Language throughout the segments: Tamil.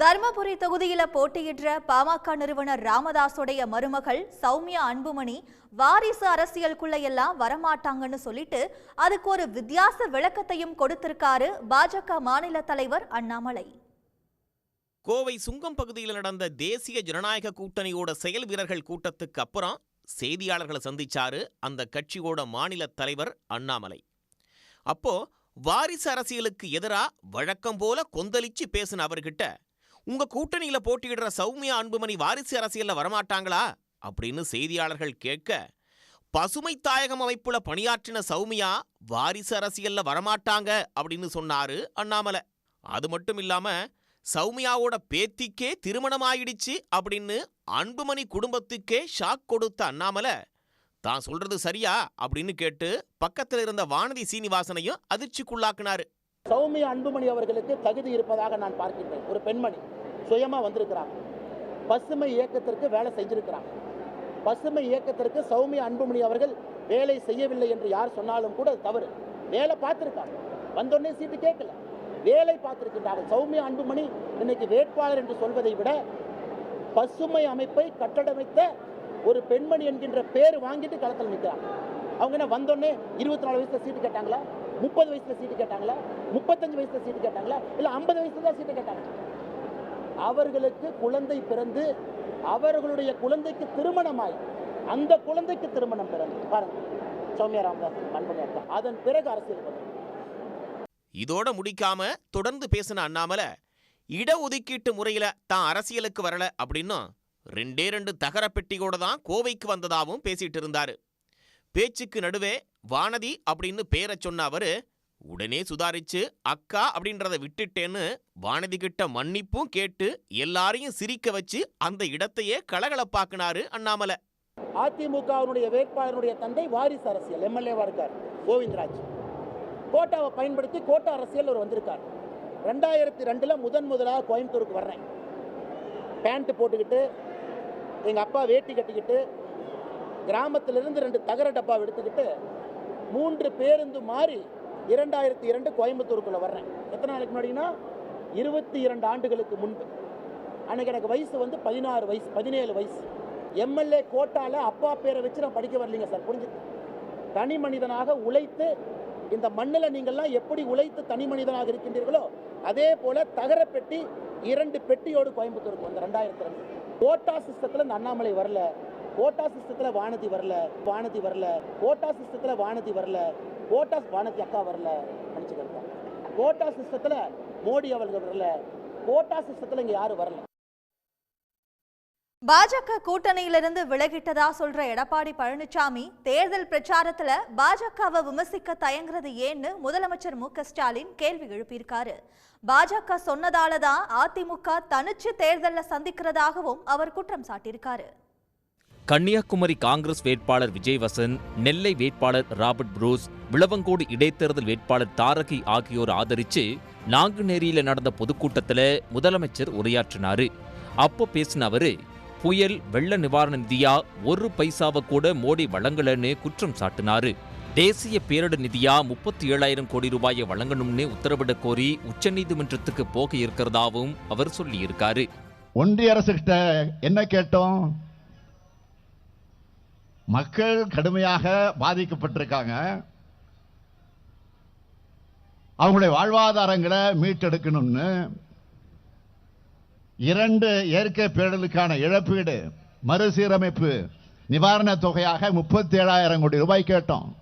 தர்மபுரி தொகுதியில போட்டியிடுற பாமக நிறுவனர் ராமதாஸுடைய மருமகள் சௌமியா அன்புமணி வாரிசு அரசியலுக்குள்ள எல்லாம் வரமாட்டாங்கன்னு சொல்லிட்டு அதுக்கு ஒரு வித்தியாச விளக்கத்தையும் கொடுத்திருக்காரு பாஜக மாநில தலைவர் அண்ணாமலை. கோவை சுங்கம் பகுதியில் நடந்த தேசிய ஜனநாயக கூட்டணியோட செயல் வீரர்கள் கூட்டத்துக்கு அப்புறம் செய்தியாளர்களை சந்திச்சாரு அந்த கட்சியோட மாநில தலைவர் அண்ணாமலை. அப்போ வாரிசு அரசியலுக்கு எதிரா வழக்கம் போல கொந்தளிச்சு பேசின அவர்கிட்ட உங்க கூட்டணியில போட்டியிடுற சௌமியா அன்புமணி வாரிசு அரசியல்ல வரமாட்டாங்களா? அப்படின்னு செய்தியாளர்கள் கேட்க பசுமை தாயகம் அமைப்புல பணியாற்றின சௌமியா வாரிசு அரசியல்ல வரமாட்டாங்க அப்படின்னு சொன்னாரு அண்ணாமலை. அது மட்டும் இல்லாம சௌமியாவோட பேத்திக்கே திருமணம் ஆயிடுச்சு அப்படின்னு அன்புமணி குடும்பத்துக்கே ஷாக் கொடுத்த அண்ணாமலை தான் சொல்றது சரியா? அப்படின்னு கேட்டு பக்கத்துல இருந்த வானதி சீனிவாசனையும் அதிர்ச்சிக்குள்ளாக்குனாரு. சௌமியா அன்புமணி அவர்களுக்கு தகுதி இருப்பதாக நான் பார்க்கின்றேன். ஒரு பெண்மணி சுயமா வந்திருக்கிறாங்க பசுமை இயக்கத்திற்கு வேலை செஞ்சிருக்கிறாங்க பசுமை இயக்கத்திற்கு சௌமியா அன்புமணி அவர்கள் வேலை செய்யவில்லை என்று யார் சொன்னாலும் கூட தவறு. வேலை பார்த்திருக்காங்க வந்தோடனே சீட்டு கேட்கல. வேலை பார்த்துருக்கின்றார்கள். சௌமியா அன்புமணி இன்னைக்கு வேட்பாளர் என்று சொல்வதை விட பசுமை அமைப்பை கட்டடமைத்த ஒரு பெண்மணி என்கின்ற பேர் வாங்கிட்டு களத்தில் நிற்கிறாங்க அவங்க என்ன வந்தோடனே இருபத்தி நாலு வயசுல சீட்டு கேட்டாங்களா? முப்பது வயசுல சீட்டு கேட்டாங்களா? முப்பத்தஞ்சு வயசுல சீட்டு கேட்டாங்களா? இல்ல ஐம்பது வயசுல தான் சீட்டு கேட்டாங்க. அவர்களுக்கு குழந்தை பிறந்து அவர்களுடைய குழந்தைக்கு திருமணமாய் அந்த குழந்தைக்கு திருமணம் பிறந்து பாருங்க. சௌமியா ராமதாஸ் அன்புமணி அதன் பிறகு அரசியல் இதோட முடிக்காம தொடர்ந்து பேசின அண்ணாமலை இடஒதுக்கீட்டு முறையில தான் அரசியலுக்கு வரல அப்படின்னும் ரெண்டே ரெண்டு தகர பெட்டியோட தான் கோவைக்கு வந்ததாகவும் பேசிட்டு இருந்தாரு. பேச்சுக்கு நடுவே வானதி அப்படின்னு பேரை சொன்ன அவரு உடனே சுதாரிச்சு அக்கா அப்படின்றத விட்டுட்டேன்னு வானதி கிட்ட மன்னிப்பும் கேட்டு எல்லாரையும் சிரிக்க வச்சு அந்த இடத்தையே கலகலப்பாக்குனாரு அண்ணாமலை. அதிமுகவினுடைய வேட்பாளருடைய தந்தை வாரிசு அரசியல் எம்எல்ஏவா இருக்கார் கோவிந்தராஜ். கோட்டாவை பயன்படுத்தி கோட்டா அரசியல் அவர் வந்திருக்கார். ரெண்டாயிரத்தி ரெண்டுல முதன் முதலாக கோயம்புத்தூருக்கு வர்றேன். பேண்ட் போட்டுக்கிட்டு எங்க அப்பா வேட்டி கட்டிக்கிட்டு கிராமத்திலிருந்து ரெண்டு தகர டப்பா எடுத்துக்கிட்டு மூன்று பேருந்து மாறி இரண்டாயிரத்தி இரண்டு கோயம்புத்தூருக்குள்ள வர்றேன். எத்தனை நாளைக்கு முன்னாடினா இருபத்தி இரண்டு ஆண்டுகளுக்கு முன்பு. அன்னைக்கு எனக்கு வயசு வந்து பதினாறு வயசு பதினேழு வயசு. எம்எல்ஏ கோட்டால அப்பா பேரை வச்சு நான் படிக்க வரலீங்க சார் புரிஞ்சு தனி மனிதனாக உழைத்து இந்த மண்ணில் நீங்கள்லாம் எப்படி உழைத்து தனி மனிதனாக இருக்கின்றீர்களோ அதே போல தகர பெட்டி இரண்டு பெட்டியோடு கோயம்புத்தூருக்கு வந்த ரெண்டாயிரத்தி ரெண்டு கோட்டா சிஸ்டத்தில் இந்த அண்ணாமலை வரல. கோட்டா சிஸ்டத்தில் வானதி வரல வானதி வரல கோட்டா சிஸ்டத்தில் வானதி வரல கோட்டா வானதி அக்கா வரல நினச்சிக்கிறோம் கோட்டா சிஸ்டத்தில் மோடி அவர்கள் வரல கோட்டா சிஸ்டத்தில் இங்கே யாரும் வரல. பாஜக கூட்டணியிலிருந்து விலகிட்டதா சொல்ற எடப்பாடி பழனிசாமி தேர்தல் பிரச்சாரத்துல பாஜகவை விமர்சிக்க தயங்குறது ஏன்னு முதலமைச்சர் மு ஸ்டாலின் கேள்வி எழுப்பியிருக்காரு. பாஜக சொன்னதால தான் அதிமுக தனிச்சு தேர்தலில் சந்திக்கிறதாகவும் அவர் குற்றம் சாட்டியிருக்காரு. கன்னியாகுமரி காங்கிரஸ் வேட்பாளர் விஜய் வசந்த் நெல்லை வேட்பாளர் ராபர்ட் புரூஸ் விளவங்கோடு இடைத்தேர்தல் வேட்பாளர் தாரகி ஆகியோர் ஆதரிச்சு நாங்குநேரியில் நடந்த பொதுக்கூட்டத்துல முதலமைச்சர் உரையாற்றினார். அப்போ பேசின அவரு புயல் வெள்ள நிவாரண நிதியா ஒரு பைசாவை கூட மோடி வழங்கலன்னு குற்றம் சாட்டினாரு. தேசிய பேரிடர் நிதியா முப்பத்தி ஏழாயிரம் கோடி ரூபாயை வழங்கணும்னு உத்தரவிட கோரி உச்சநீதிமன்றத்துக்கு போக இருக்கிறதாவும் அவர் சொல்லியிருக்காரு. ஒன்றிய அரசு என்ன கேட்டோம்? மக்கள் கடுமையாக பாதிக்கப்பட்டிருக்காங்க. அவங்களுடைய வாழ்வாதாரங்களை மீட்டெடுக்கணும்னு இரண்டு இயற்கை பேரலுக்கான இழப்பீடு மறுசீரமைப்பு நிவாரண தொகையாக முப்பத்தி ஏழாயிரம் கோடி ரூபாய் கேட்டோம்.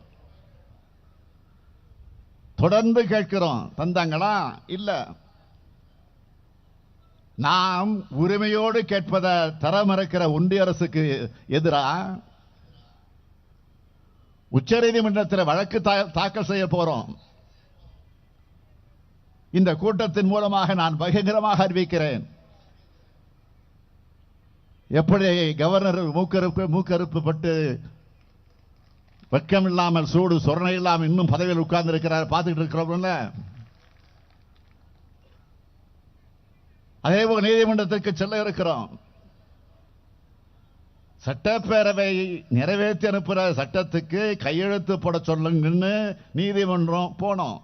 தொடர்ந்து கேட்கிறோம் தந்தாங்களா? இல்ல. நாம் உரிமையோடு கேட்பதை தர மறுக்கிற ஒன்றிய அரசுக்கு எதிராக உச்சநீதிமன்றத்தில் வழக்கு தா- தாக்கல் செய்ய போறோம். இந்த கூட்டத்தின் மூலமாக நான் பகிரங்கரமாக அறிவிக்கிறேன். எப்படி கவர்னர் மூக்கறுப்பு மூக்கறுப்பு பட்டு வெட்கம் இல்லாமல் சூடு சொரணை இல்லாமல் இன்னும் பதவியில் உட்கார்ந்து இருக்கிறார் பார்த்துக்கிட்டு இருக்கிறோம்ல? அதே போல் நீதிமன்றத்திற்கு செல்ல இருக்கிறோம். சட்டப்பேரவை நிறைவேற்றி அனுப்புகிற சட்டத்துக்கு கையெழுத்து போட சொல்லுங்கன்னு நீதிமன்றம் போனோம்.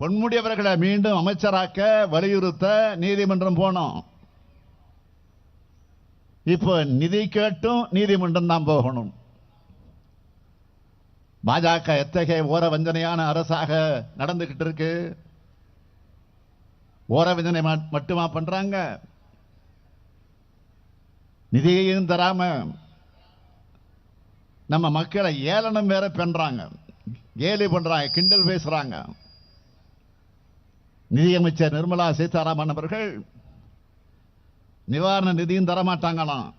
பொன்முடியவர்களை மீண்டும் அமைச்சராக்க வலியுறுத்த நீதிமன்றம் போனோம். இப்போ நிதி கேட்டும் நீதிமன்றம் தான் போகணும். பாஜக எத்தகைய ஓர வஞ்சனையான அரசாக நடந்துகிட்டு இருக்கு? ஓர வஞ்சனை மட்டுமா பண்றாங்க? நிதியையும் தராம நம்ம மக்களை ஏளனம் வேற பண்றாங்க. கேலி பண்றாங்க கிண்டல் பேசுறாங்க. நிதியமைச்சர் நிர்மலா சீதாராமன் அவர்கள் நிவாரண நிதியும் தரமாட்டாங்களாம்.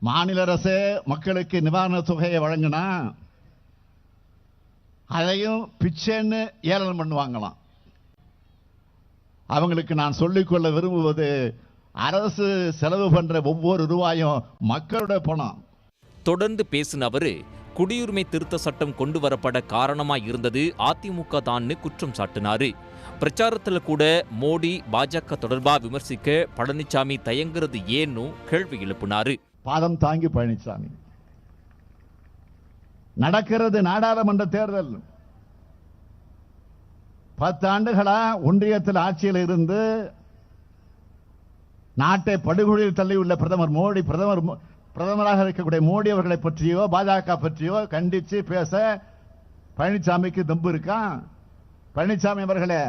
மாநில அரசு மக்களுக்கு நிவாரண தொகையை வழங்கினா அதையும் பிச்சைன்னு ஏளனம் பண்ணுவாங்களாம். அவங்களுக்கு நான் சொல்லிக்கொள்ள விரும்புவது அரசு செலவு பண்ற ஒவ்வொரு ரூபாயும் மக்களோட பணம். தொடர்ந்து பேசின அவரு குடியுரிமை திருத்த சட்டம் கொண்டு வரப்பட காரணமா இருந்தது அதிமுக தான்னு குற்றம் சாட்டினாரு. பிரச்சாரத்துல கூட மோடி பாஜக தொடர்பா விமர்சிக்க பழனிசாமி தயங்குறது ஏன்னு கேள்வி எழுப்பினாரு. பாதம் தாங்கி பழனிசாமி நடக்கிறது நாடாளுமன்ற தேர்தல். பத்தாண்டுகளா ஒன்றியத்தில் ஆட்சியில் இருந்து நாட்டை படுகொலியில் தள்ளியுள்ள பிரதமர் மோடி பிரதமர் மோ- பிரதமராக இருக்கக்கூடிய மோடி அவர்களை பற்றியோ பாஜக பற்றியோ கண்டித்து பேச பழனிசாமிக்கு தம்பு இருக்கான் பழனிசாமி அவர்களே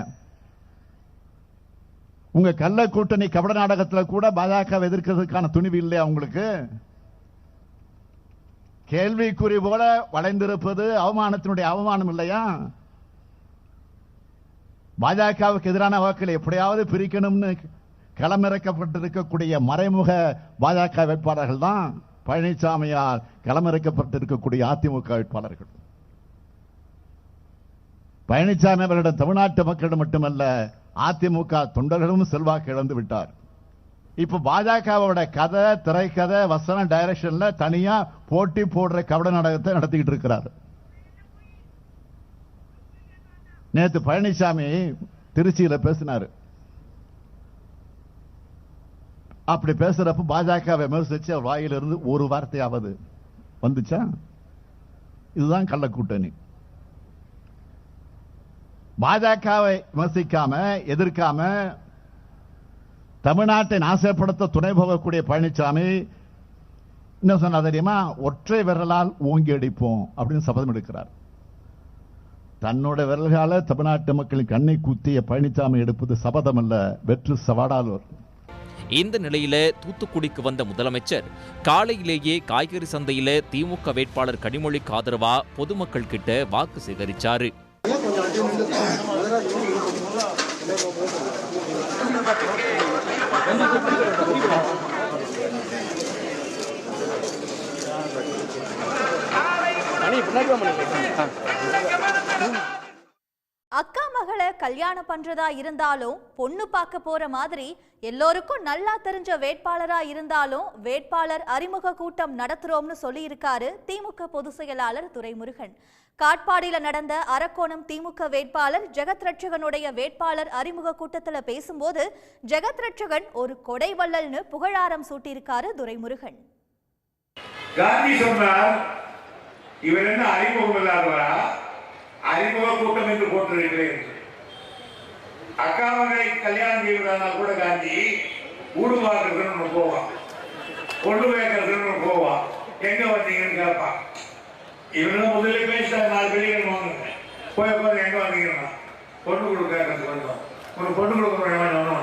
உங்க கள்ள கூட்டணி கபட நாடகத்தில் கூட பாஜக எதிர்க்கிறதுக்கான துணிவு இல்லையா உங்களுக்கு? கேள்விக்குறி போல வளைந்திருப்பது அவமானத்தினுடைய அவமானம் இல்லையா? பாஜகவுக்கு எதிரான வாக்களை எப்படியாவது பிரிக்கணும்னு களமிறக்கப்பட்டிருக்கக்கூடிய மறைமுக பாஜக வேட்பாளர்கள் தான் பழனிசாமியால் களமிறக்கப்பட்டிருக்கக்கூடிய அதிமுக வேட்பாளர்கள். பழனிசாமி அவரிடம் தமிழ்நாட்டு மக்களிடம் மட்டுமல்ல அதிமுக தொண்டர்களும் செல்வாக்கு இழந்து விட்டார். இப்ப பாஜகவோட கதை திரைக்கதை வசன டைரக்ஷன்ல தனியா போட்டி போடுற கபட நாடகத்தை நடத்திக்கிட்டு இருக்கிறார். நேற்று பழனிசாமி திருச்சியில பேசினாரு. அப்படி பேசுறப்ப பாஜக விமர்சிச்சு அவர் வாயிலிருந்து ஒரு வார்த்தையாவது வந்துச்சா? இதுதான் கள்ள கூட்டணி. பாஜகவை விமர்சிக்காம எதிர்க்காம தமிழ்நாட்டை நாசப்படுத்த துணை போகக்கூடிய பழனிசாமி என்ன சொன்னா தெரியுமா? ஒற்றை விரலால் ஓங்கி அடிப்போம் அப்படின்னு சபதம் எடுக்கிறார். தன்னோட விரல்கால தமிழ்நாட்டு மக்களின் கண்ணை குத்திய பழனிசாமி எடுப்பது சபதம் அல்ல வெற்று சவாடாலூர் இந்த நிலையில தூத்துக்குடிக்கு வந்த முதலமைச்சர் காலையிலேயே காய்கறி சந்தையில திமுக வேட்பாளர் கனிமொழிக்கு ஆதரவா பொதுமக்கள் கிட்ட வாக்கு சேகரிச்சாரு. அக்கா மகளை கல்யாணம் பண்றதா இருந்தாலும் பொண்ணு பார்க்க போற மாதிரி எல்லோருக்கும் நல்லா தெரிஞ்ச வேட்பாளரா இருந்தாலும் வேட்பாளர் அறிமுக கூட்டம் நடத்துறோம்னு சொல்லியிருக்காரு திமுக பொதுச் செயலாளர் துரைமுருகன். காட்பாடியில் நடந்த அரக்கோணம் திமுக வேட்பாளர் ஜெகத் ரட்சகனுடைய வேட்பாளர் அறிமுக கூட்டத்தில் பேசும்போது ஜெகத் ரட்சகன் ஒரு கொடை வள்ளல்னு புகழாரம் சூட்டியிருக்காரு துரைமுருகன். காந்தி சொன்னார் இவர் என்ன அறிமுகம் இல்லாதவரா? அறிமுக கூட்டம் என்று போட்டிருக்கிறேன். என்று. அக்கா கல்யாணம் செய்வதானால் கூட காந்தி ஊடு பார்க்கறதுன்னு போவான். கொண்டு வைக்கிறதுன்னு போவான். எங்க வந்தீங்கன்னு கேட்பான். இவனும் முதல்ல பேசிட்டாங்க நாலு வெளியில் வாங்க போய் உட்காந்து எங்க வந்தீங்கன்னா பொண்ணு கொடுக்கறதுக்கு வந்தோம் உனக்கு பொண்ணு கொடுக்க முடியுமா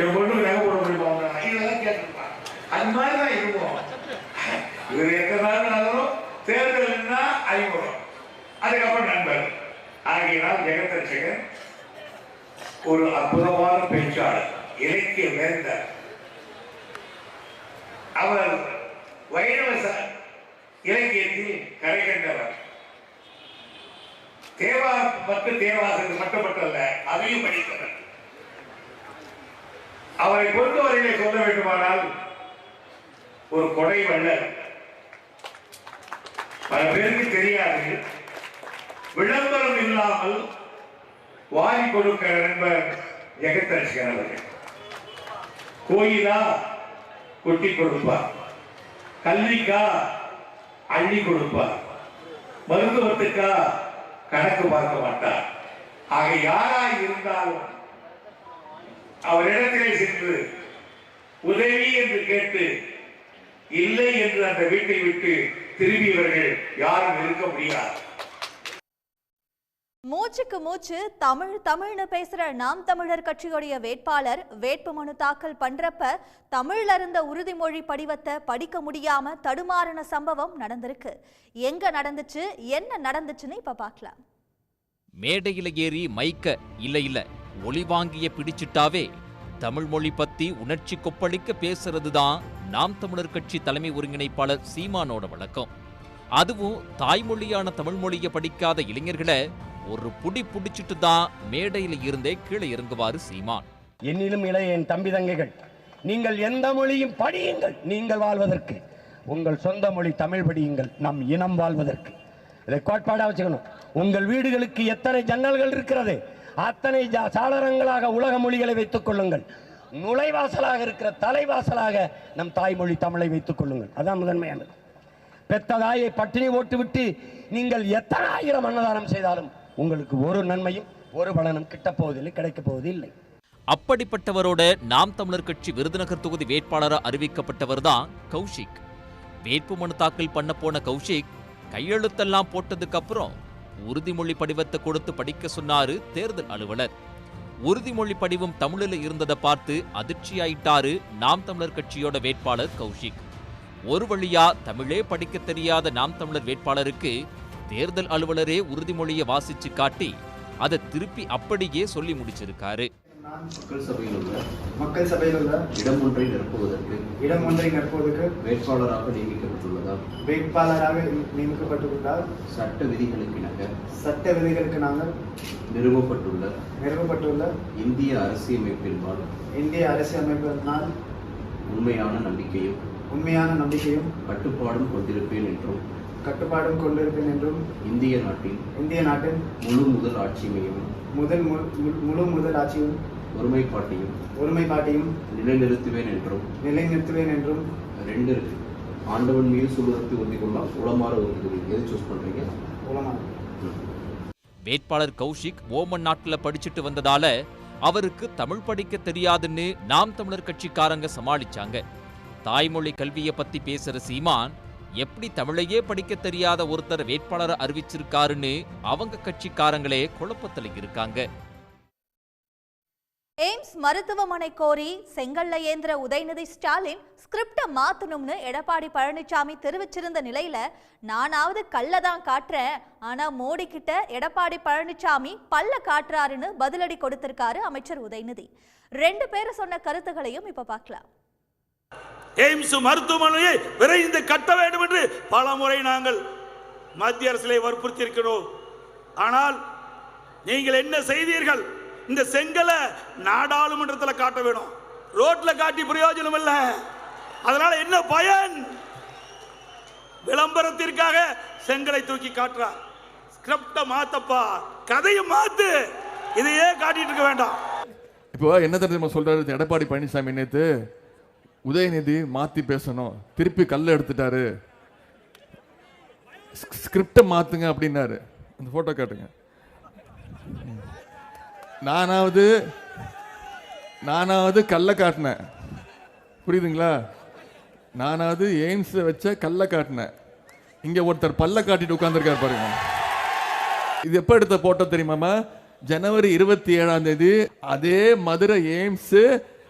என் பொண்ணுக்கு நகை போட முடியுமா இதெல்லாம் கேட்டிருப்பான் அது மாதிரி தான் இருக்கும். இவர் எத்தனை நாள் நகரும் தேர்தல்னா அறிமுகம் அதுக்கப்புறம் நண்பர். ஆகியனால் ஜெகதர்ஷகன் ஒரு அற்புதமான பேச்சாளர் இலக்கிய வேந்தர் அவர் வைணவ இலக்கியத்தில் கரை கண்டவர். தேவா மற்றும் தேவாசத்துக்கு மட்டுமட்டல்ல அதையும் படித்தவர். அவரை பொறுத்தவரையிலே சொல்ல வேண்டுமானால் ஒரு கொடை வள்ளல். பல பேருக்கு தெரியாது. விளம்பரம் இல்லாமல் வாரி கொடுக்கிற நண்பர் ஜெகத்தரசிகன் அவர்கள். கோயிலா கொட்டி கொடுப்பார் கல்விக்கா அள்ளி கொடுப்பார் மருத்துவத்துக்கா கணக்கு பார்க்க மாட்டார் ஆக யாராய் இருந்தாலும் அவரிடத்திலே சென்று உதவி என்று கேட்டு இல்லை என்று அந்த வீட்டை விட்டு திரும்பியவர்கள் யாரும் இருக்க முடியாது. மூச்சுக்கு மூச்சு தமிழ் தமிழ்னு பேசுற நாம் தமிழர் கட்சியுடைய வேட்பாளர் வேட்புமனு தாக்கல் பண்றப்ப தமிழ்ல இருந்த உறுதிமொழி படிவத்தை படிக்க முடியாம தடுமாறின சம்பவம் நடந்திருக்கு. எங்க நடந்துச்சு என்ன நடந்துச்சுன்னு இப்ப பார்க்கலாம். மேடையில ஏறி மைக்க இல்ல இல்ல ஒளி வாங்கிய பிடிச்சிட்டாவே தமிழ் மொழி பத்தி உணர்ச்சி கொப்பளிக்க பேசுறது தான் நாம் தமிழர் கட்சி தலைமை ஒருங்கிணைப்பாளர் சீமானோட வழக்கம். அதுவும் தாய்மொழியான தமிழ் மொழியை படிக்காத இளைஞர்களை ஒரு புடி புடிச்சிட்டு தான் மேடையில் இருந்தே கீழே இறங்குவாரு சீமான். என்னிலும் இளைய என் தம்பி தங்கைகள் நீங்கள் எந்த மொழியும் படியுங்கள் நீங்கள் வாழ்வதற்கு. உங்கள் சொந்த மொழி தமிழ் படியுங்கள் நம் இனம் வாழ்வதற்கு. இதை கோட்பாடாக வச்சுக்கணும். உங்கள் வீடுகளுக்கு எத்தனை ஜன்னல்கள் இருக்கிறது? அத்தனை ஜா- சாளரங்களாக உலக மொழிகளை வைத்துக் கொள்ளுங்கள். நுழைவாசலாக இருக்கிற தலைவாசலாக நம் தாய்மொழி தமிழை வைத்துக் கொள்ளுங்கள். அதான் முதன்மையானது. பெத்த தாயை பட்டினி போட்டுவிட்டு நீங்கள் எத்தனை ஆயிரம் அன்னதானம் செய்தாலும் உங்களுக்கு ஒரு நன்மையும் ஒரு பலனும் கிட்டப் போவதில்லை கிடைக்கப் போவதில்லை. அப்படிப்பட்டவரோட நாம் தமிழர் கட்சி விருதுநகர் தொகுதி வேட்பாளரா அறிவிக்கப்பட்டவர் தான் கௌஷிக் வேட்புமனு தாக்கல் பண்ண போன கௌஷிக் கையெழுத்தெல்லாம் போட்டதுக்கு அப்புறம் உறுதிமொழி படிவத்தை கொடுத்து படிக்க சொன்னாரு தேர்தல் அலுவலர். உறுதிமொழி படிவம் தமிழில் இருந்ததை பார்த்து அதிர்ச்சியாயிட்டாரு நாம் தமிழர் கட்சியோட வேட்பாளர் கௌஷிக். ஒரு வழியா தமிழே படிக்க தெரியாத நாம் தமிழர் வேட்பாளருக்கு தேர்தல் அலுவலரே உறுதிமொழியை வாசிச்சு காட்டி அதை திருப்பி அப்படியே சொல்லி முடிச்சிருக்காரு. மக்கள் சபையில் உள்ள மக்கள் சபையில் உள்ள இடம் ஒன்றை நிரப்புவதற்கு இடம் ஒன்றை நிரப்புவதற்கு வேட்பாளராக நியமிக்கப்பட்டுள்ளதால் வேட்பாளராக நியமிக்கப்பட்டுள்ளார் சட்ட விதிகளுக்கிணங்க சட்ட விதிகளுக்கு நாங்கள் நிறுவப்பட்டுள்ள நிறுவப்பட்டுள்ள இந்திய அரசியமைப்பின்பால் இந்திய அரசியலமைப்பினால் உண்மையான நம்பிக்கையும் உண்மையான நம்பிக்கையும் கட்டுப்பாடும் கொண்டிருப்பேன் என்றும் கட்டுப்பாடும் கொண்டிருப்பேன் என்றும் இந்திய நாட்டின் இந்திய நாட்டின் முழு முதல் ஆட்சியையும் முதல் முழு முதல் ஆட்சியும் ஒருமைப்பாட்டையும் ஒருமைப்பாட்டையும் நிலைநிறுத்துவேன் என்றும் நிலைநிறுத்துவேன் என்றும் ரெண்டு இருக்கு. ஆண்டவன் மீது சுடுவதற்கு உறுதி கொள்ளலாம் உளமாற உறுதி எது சூஸ் பண்றீங்க? வேட்பாளர் கௌஷிக் ஓமன் நாட்டுல படிச்சுட்டு வந்ததால அவருக்கு தமிழ் படிக்க தெரியாதுன்னு நாம் தமிழர் கட்சிக்காரங்க சமாளிச்சாங்க. தாய்மொழி கல்வியை பத்தி பேசுற சீமான் எப்படி தமிழையே படிக்க தெரியாத ஒருத்தர் வேட்பாளரை அறிவிச்சிருக்காருன்னு அவங்க கட்சிக்காரங்களே குழப்பத்தில் இருக்காங்க. எய்ம்ஸ் மருத்துவமனை கோரி செங்கல்ல ஏந்திர உதயநிதி ஸ்டாலின் ஸ்கிரிப்டை மாத்தணும்னு எடப்பாடி பழனிசாமி தெரிவிச்சிருந்த நிலையில நானாவது கல்ல தான் காட்டுறேன். ஆனா மோடி கிட்ட எடப்பாடி பழனிசாமி பல்ல காட்டுறாருன்னு பதிலடி கொடுத்திருக்காரு அமைச்சர் உதயநிதி. ரெண்டு பேரும் சொன்ன கருத்துகளையும் இப்ப பார்க்கலாம். எய்ம்ஸ் மருத்துவமனையை விரைந்து கட்ட வேண்டும் என்று பல முறை நாங்கள் மத்திய அரசிலே வற்புறுத்தி இருக்கிறோம் ஆனால் நீங்கள் என்ன செய்தீர்கள்? இந்த செங்கலை நாடாளுமன்றத்தில் காட்ட வேணும். ரோட்ல காட்டி பிரயோஜனம் இல்லை. அதனால என்ன பயன்? விளம்பரத்திற்காக செங்கலை தூக்கி காட்டுறார் ஸ்கிரிப்டை மாத்தப்பா. கதையை மாத்து. இதையே காட்டிட்டு இருக்க வேண்டாம். இப்போ என்ன தெரியுமா சொல்றாரு? எடப்பாடி பழனிசாமி நேற்று உதயநிதி மாத்தி பேசணும். திருப்பி கல் எடுத்துட்டாரு. ஸ்கிரிப்டை மாத்துங்க அப்படின்னாரு. அந்த போட்டோ காட்டுங்க. நானாவது நானாவது கல்லை காட்டினேன். புரியுதுங்களா? நானாவது எய்ம்ஸை வச்ச கல்லை காட்டினேன். இங்கே ஒருத்தர் பல்ல காட்டிட்டு உட்காந்துருக்கார் பாருங்க. இது எப்போ எடுத்த போட்டோ தெரியுமாமா ஜனவரி இருபத்தி ஏழாம் தேதி அதே மதுரை எய்ம்ஸு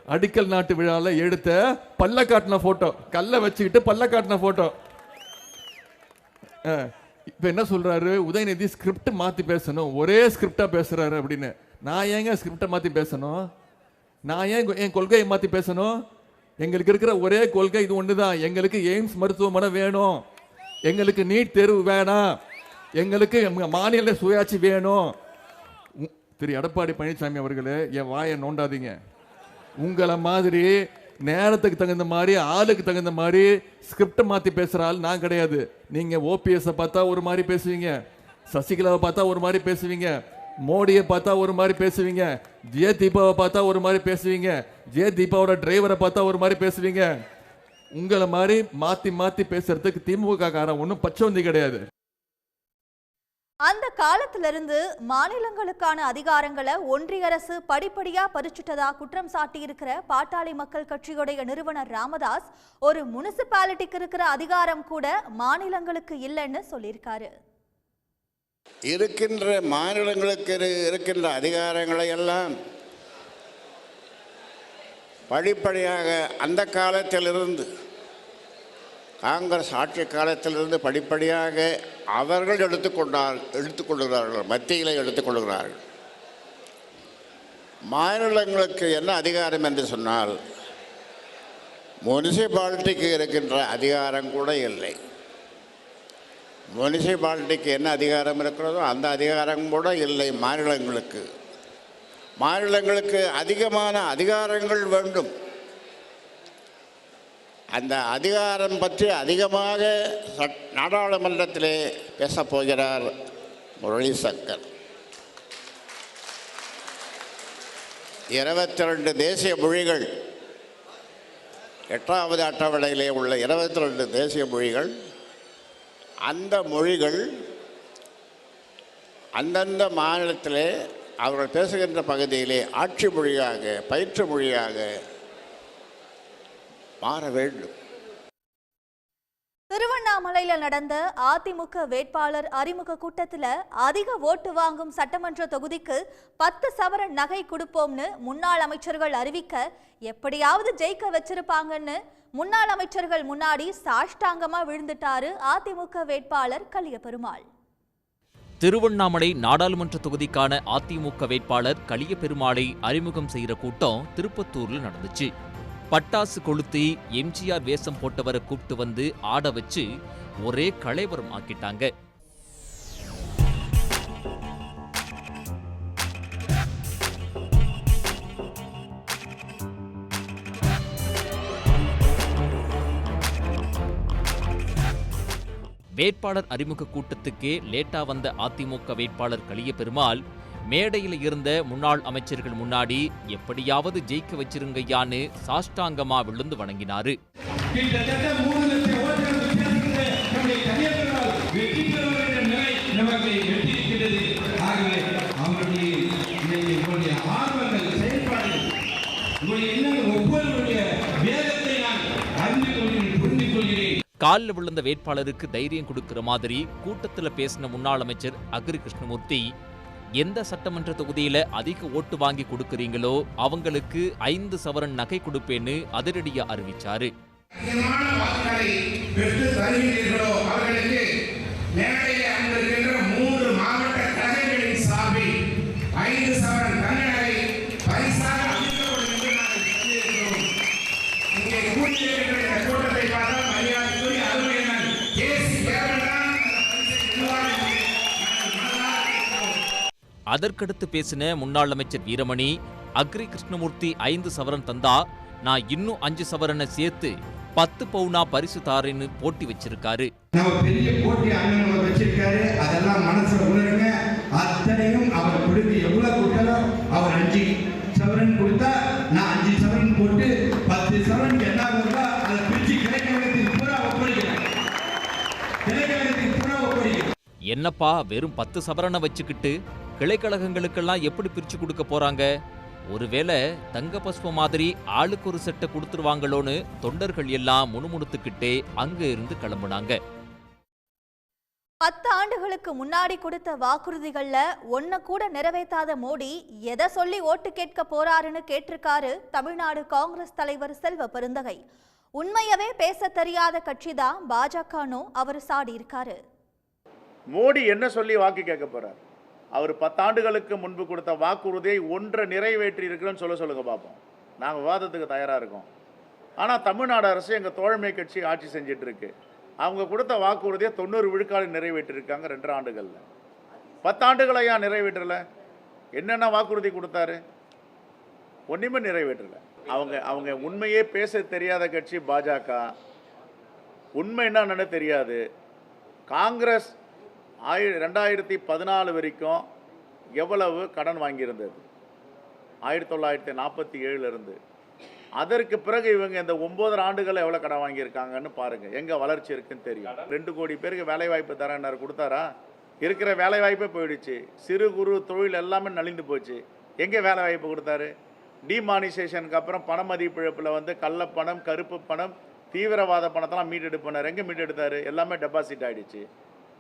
அடிக்கல் நாட்டு விழால எடுத்த பல்ல காட்டின போட்டோ கல்லை வச்சுக்கிட்டு பல்ல காட்டின போட்டோ இப்ப என்ன சொல்றாரு? உதயநிதி ஸ்கிரிப்ட் மாத்தி பேசணும். ஒரே ஸ்கிரிப்டா பேசுறாரு அப்படின்னு. நான் ஏங்க ஸ்கிரிப்டை மாத்தி பேசணும்? நான் ஏன் என் கொள்கையை மாத்தி பேசணும்? எங்களுக்கு இருக்கிற ஒரே கொள்கை இது ஒண்ணுதான். எங்களுக்கு எய்ம்ஸ் மருத்துவமனை வேணும். எங்களுக்கு நீட் தேர்வு வேணாம். எங்களுக்கு மாநில சுயாட்சி வேணும். திரு எடப்பாடி பழனிசாமி அவர்களே என் வாயை நோண்டாதீங்க. உங்களை மாதிரி நேரத்துக்கு தகுந்த மாதிரி ஆளுக்கு தகுந்த மாதிரி ஸ்கிரிப்ட் மாத்தி பேசுற ஆள் நான் கிடையாது. நீங்க ஓபிஎஸ்ஸை பார்த்தா ஒரு மாதிரி பேசுவீங்க. சசிகலாவை பார்த்தா ஒரு மாதிரி பேசுவீங்க. மோடியை பார்த்தா ஒரு மாதிரி பேசுவீங்க. ஜே தீபாவை பார்த்தா ஒரு மாதிரி பேசுவீங்க. ஜே தீபாவோட டிரைவரை பார்த்தா ஒரு மாதிரி பேசுவீங்க. உங்களை மாதிரி மாத்தி மாத்தி பேசுறதுக்கு திமுக காரன் ஒன்றும் பச்சவந்தி கிடையாது. அந்த காலத்திலிருந்து மாநிலங்களுக்கான அதிகாரங்களை ஒன்றிய அரசு படிப்படியா பறிச்சுட்டதா குற்றம் சாட்டியிருக்கிற பாட்டாளி மக்கள் கட்சியுடைய நிறுவனர் ராமதாஸ் ஒரு முனிசிபாலிட்டிக்கு இருக்கிற அதிகாரம் கூட மாநிலங்களுக்கு இல்லைன்னு சொல்லியிருக்காரு. இருக்கின்ற மாநிலங்களுக்கு இருக்கின்ற அதிகாரங்களை எல்லாம் படிப்படியாக அந்த காலத்திலிருந்து காங்கிரஸ் ஆட்சி காலத்திலிருந்து படிப்படியாக அவர்கள் எடுத்துக்கொண்டார் எடுத்துக்கொள்கிறார்கள் மத்தியில் எடுத்துக்கொள்கிறார்கள். மாநிலங்களுக்கு என்ன அதிகாரம் என்று சொன்னால் முனிசிபாலிட்டிக்கு இருக்கின்ற அதிகாரம் கூட இல்லை. முனிசிபாலிட்டிக்கு என்ன அதிகாரம் இருக்கிறதோ அந்த அதிகாரம் கூட இல்லை மாநிலங்களுக்கு. மாநிலங்களுக்கு அதிகமான அதிகாரங்கள் வேண்டும். அந்த அதிகாரம் பற்றி அதிகமாக சட் நாடாளுமன்றத்திலே பேசப்போகிறார் முரளி சங்கர் இருபத்தி ரெண்டு தேசிய மொழிகள். எட்டாவது அட்டவணையிலே உள்ள இருபத்தி ரெண்டு தேசிய மொழிகள். அந்த மொழிகள் அந்தந்த மாநிலத்திலே அவர்கள் பேசுகின்ற பகுதியிலே ஆட்சி மொழியாக பயிற்று மொழியாக மாற வேண்டும். திருவண்ணாமலையில நடந்த அதிமுக வேட்பாளர் அறிமுக கூட்டத்துல அதிக ஓட்டு வாங்கும் சட்டமன்ற தொகுதிக்கு பத்து சவரன் நகை கொடுப்போம்னு முன்னாள் அமைச்சர்கள் அறிவிக்க எப்படியாவது ஜெயிக்க வச்சிருப்பாங்கன்னு முன்னாள் அமைச்சர்கள் முன்னாடி சாஷ்டாங்கமா விழுந்துட்டாரு அதிமுக வேட்பாளர் கலியபெருமாள். திருவண்ணாமலை நாடாளுமன்ற தொகுதிக்கான அதிமுக வேட்பாளர் கலிய பெருமாளை அறிமுகம் செய்கிற கூட்டம் திருப்பத்தூர்ல நடந்துச்சு. பட்டாசு கொளுத்தி எம்ஜிஆர் வேஷம் போட்டவரை கூப்பிட்டு வந்து ஆட வச்சு ஒரே கலைவரம் ஆக்கிட்டாங்க. வேட்பாளர் அறிமுக கூட்டத்துக்கே லேட்டா வந்த அதிமுக வேட்பாளர் கலிய பெருமாள் மேடையில் இருந்த முன்னாள் அமைச்சர்கள் முன்னாடி எப்படியாவது ஜெயிக்க வச்சிருங்கய்யான்னு சாஷ்டாங்கமா விழுந்து வணங்கினாரு. காலில் விழுந்த வேட்பாளருக்கு தைரியம் கொடுக்கிற மாதிரி கூட்டத்துல பேசின முன்னாள் அமைச்சர் அக்ரி கிருஷ்ணமூர்த்தி எந்த சட்டமன்ற தொகுதியில அதிக ஓட்டு வாங்கி கொடுக்கறீங்களோ அவங்களுக்கு ஐந்து சவரன் நகை கொடுப்பேன்னு அதிரடியா அறிவிச்சாரு. அதற்கடுத்து பேசின முன்னாள் அமைச்சர் வீரமணி அக்ரி கிருஷ்ணமூர்த்தி ஐந்து சவரன் தந்தா நான் இன்னும் அஞ்சு சவரனை சேர்த்து பத்து பவுனா பரிசு தாரேன்னு போட்டி வச்சிருக்காரு. நம்ம பெரிய போட்டி அண்ணன் வச்சிருக்காரு. அதெல்லாம் மனசுல உணருங்க. அத்தனையும் அவர் கொடுத்து எவ்வளவு கொடுத்தாலும் அவர் அஞ்சு சவரன் கொடுத்தா நான் அஞ்சு சவரன் போட்டு பத்து சவரன் என்ன வருதோ அதை பிரிச்சு கிளைக்கழகத்துக்கு பூரா ஒப்படைக்கிறேன். கிளைக்கழகத்துக்கு பூரா ஒப்படைக்கிறேன். என்னப்பா வெறும் பத்து சவரனை வச்சுக்கிட்டு கிளைக்கழகங்களுக்கெல்லாம் எப்படி பிரிச்சு கொடுக்க போறாங்க? ஒருவேளை தங்க பஸ்பம் மாதிரி ஆளுக்கு ஒரு செட்டை கொடுத்துருவாங்களோன்னு தொண்டர்கள் எல்லாம் முணுமுணுத்துக்கிட்டே அங்க இருந்து கிளம்புனாங்க. பத்து ஆண்டுகளுக்கு முன்னாடி கொடுத்த வாக்குறுதிகள்ல ஒன்ன கூட நிறைவேற்றாத மோடி எதை சொல்லி ஓட்டு கேட்க போறாருன்னு கேட்டிருக்காரு தமிழ்நாடு காங்கிரஸ் தலைவர் செல்வ பெருந்தகை. உண்மையவே பேச தெரியாத கட்சிதான் பாஜகனோ அவர் சாடி இருக்காரு மோடி என்ன சொல்லி வாக்கு கேட்க போறார்? அவர் பத்தாண்டுகளுக்கு முன்பு கொடுத்த வாக்குறுதியை ஒன்றை நிறைவேற்றி இருக்கிறேன்னு சொல்ல சொல்லுங்க பார்ப்போம் நாங்கள் விவாதத்துக்கு தயாராக இருக்கோம். ஆனால் தமிழ்நாடு அரசு எங்கள் தோழமை கட்சி ஆட்சி செஞ்சிட்டு இருக்கு அவங்க கொடுத்த வாக்குறுதியை தொண்ணூறு விழுக்காடு நிறைவேற்றிருக்காங்க ரெண்டு ஆண்டுகளில். பத்தாண்டுகளை ஏன் நிறைவேற்றலை? என்னென்ன வாக்குறுதி கொடுத்தாரு? ஒன்றுமே நிறைவேற்றலை. அவங்க அவங்க உண்மையே பேச தெரியாத கட்சி பாஜக. உண்மை என்னன்னு தெரியாது. காங்கிரஸ் ஆயி ரெண்டாயிரத்தி பதினாலு வரைக்கும் எவ்வளவு கடன் வாங்கியிருந்தது? ஆயிரத்தி தொள்ளாயிரத்தி நாற்பத்தி ஏழுலேருந்து அதற்கு பிறகு இவங்க இந்த ஒன்பதரை ஆண்டுகள் எவ்வளோ கடன் வாங்கியிருக்காங்கன்னு பாருங்கள் எங்கே வளர்ச்சி இருக்குன்னு தெரியும். ரெண்டு கோடி பேருக்கு வேலை வாய்ப்பு தரேன்னாரு கொடுத்தாரா? இருக்கிற வேலை வாய்ப்பே போயிடுச்சு. சிறு குறு தொழில் எல்லாமே நலிந்து போச்சு. எங்கே வேலை வாய்ப்பு கொடுத்தாரு? டிமானிசேஷனுக்கு அப்புறம் பண மதிப்பிழப்பில் வந்து கள்ளப்பணம் கருப்பு பணம் தீவிரவாத பணத்தெல்லாம் மீட்டெடுப்பினார் எங்கே மீட்டெடுத்தாரு? எல்லாமே டெபாசிட் ஆயிடுச்சு.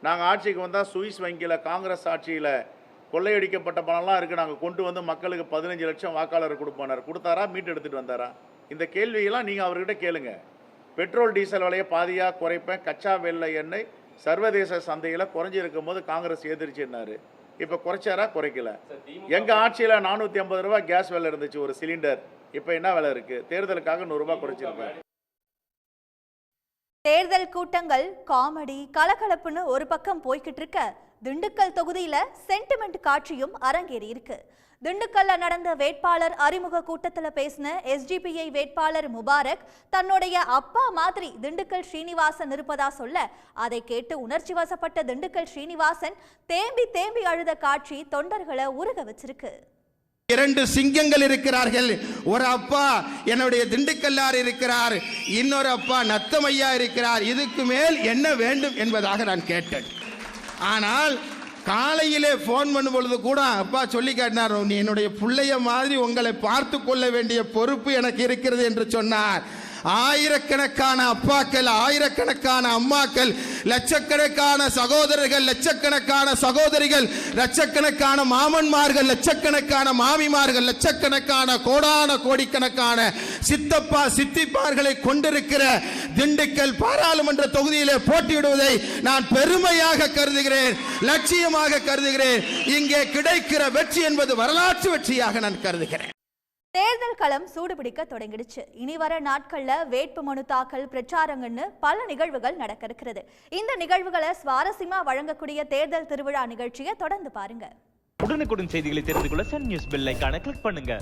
நாங்கள் ஆட்சிக்கு வந்தால் சுவிஸ் வங்கியில் காங்கிரஸ் ஆட்சியில் கொள்ளையடிக்கப்பட்ட பணம்லாம் இருக்குது நாங்கள் கொண்டு வந்து மக்களுக்கு பதினஞ்சு லட்சம் வாக்காளர் கொடுப்போனார். கொடுத்தாரா? மீட்டு எடுத்துகிட்டு வந்தாரா? இந்த கேள்வியெல்லாம் நீங்கள் அவர்கிட்ட கேளுங்க. பெட்ரோல் டீசல் விலையை பாதியாக குறைப்பேன். கச்சா வெள்ளை எண்ணெய் சர்வதேச சந்தையில் குறைஞ்சிருக்கும் போது காங்கிரஸ் எதிர்ச்சுன்னாரு. இப்போ குறைச்சாரா? குறைக்கல. எங்கள் ஆட்சியில் நானூற்றி ஐம்பது ரூபா கேஸ் விலை இருந்துச்சு ஒரு சிலிண்டர். இப்போ என்ன விலை இருக்குது தேர்தலுக்காக நூறுரூபா குறைச்சிருக்கேன். தேர்தல் கூட்டங்கள் காமெடி கலகலப்புன்னு ஒரு பக்கம் போய்கிட்டு இருக்க திண்டுக்கல் தொகுதியில சென்டிமெண்ட் காட்சியும் அரங்கேறி இருக்கு திண்டுக்கல்ல நடந்த வேட்பாளர் அறிமுக கூட்டத்துல பேசின எஸ்டிபிஐ வேட்பாளர் முபாரக் தன்னுடைய அப்பா மாதிரி திண்டுக்கல் ஸ்ரீனிவாசன் இருப்பதா சொல்ல அதை கேட்டு உணர்ச்சி வசப்பட்ட திண்டுக்கல் ஸ்ரீனிவாசன் தேம்பி தேம்பி அழுத காட்சி தொண்டர்களை உருக வச்சிருக்கு. இரண்டு சிங்கங்கள் இருக்கிறார்கள். ஒரு அப்பா என்னுடைய திண்டுக்கல்லார் இருக்கிறார். இன்னொரு அப்பா நத்தமையா இருக்கிறார். இதுக்கு மேல் என்ன வேண்டும் என்பதாக நான் கேட்டேன். ஆனால் காலையிலே ஃபோன் பண்ணும் பொழுது கூட அப்பா சொல்லி காட்டினார் "நீ என்னுடைய பிள்ளைய மாதிரி உங்களை பார்த்து கொள்ள வேண்டிய பொறுப்பு எனக்கு இருக்கிறது என்று சொன்னார். ஆயிரக்கணக்கான அப்பாக்கள் ஆயிரக்கணக்கான அம்மாக்கள் லட்சக்கணக்கான சகோதரர்கள் லட்சக்கணக்கான சகோதரிகள் லட்சக்கணக்கான மாமன்மார்கள் லட்சக்கணக்கான மாமிமார்கள் லட்சக்கணக்கான கோடான கோடிக்கணக்கான சித்தப்பா சித்திப்பார்களை கொண்டிருக்கிற திண்டுக்கல் பாராளுமன்ற தொகுதியிலே போட்டியிடுவதை நான் பெருமையாக கருதுகிறேன் லட்சியமாக கருதுகிறேன். இங்கே கிடைக்கிற வெற்றி என்பது வரலாற்று வெற்றியாக நான் கருதுகிறேன். தேர்தல் களம் சூடுபிடிக்க தொடங்கிடுச்சு. இனி வர நாட்கள்ல வேட்பு மனு தாக்கல் பிரச்சாரங்கன்னு பல நிகழ்வுகள் நடக்க இருக்கிறது இந்த நிகழ்வுகளை சுவாரஸ்யமா வழங்கக்கூடிய தேர்தல் திருவிழா நிகழ்ச்சியை தொடர்ந்து பாருங்க. உடனுக்குடன் செய்திகளை தெரிந்து கொள்ள சன் நியூஸ் பெல் கிளிக் பண்ணுங்க.